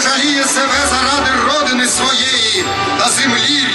жаліє себе заради родини своєї та землі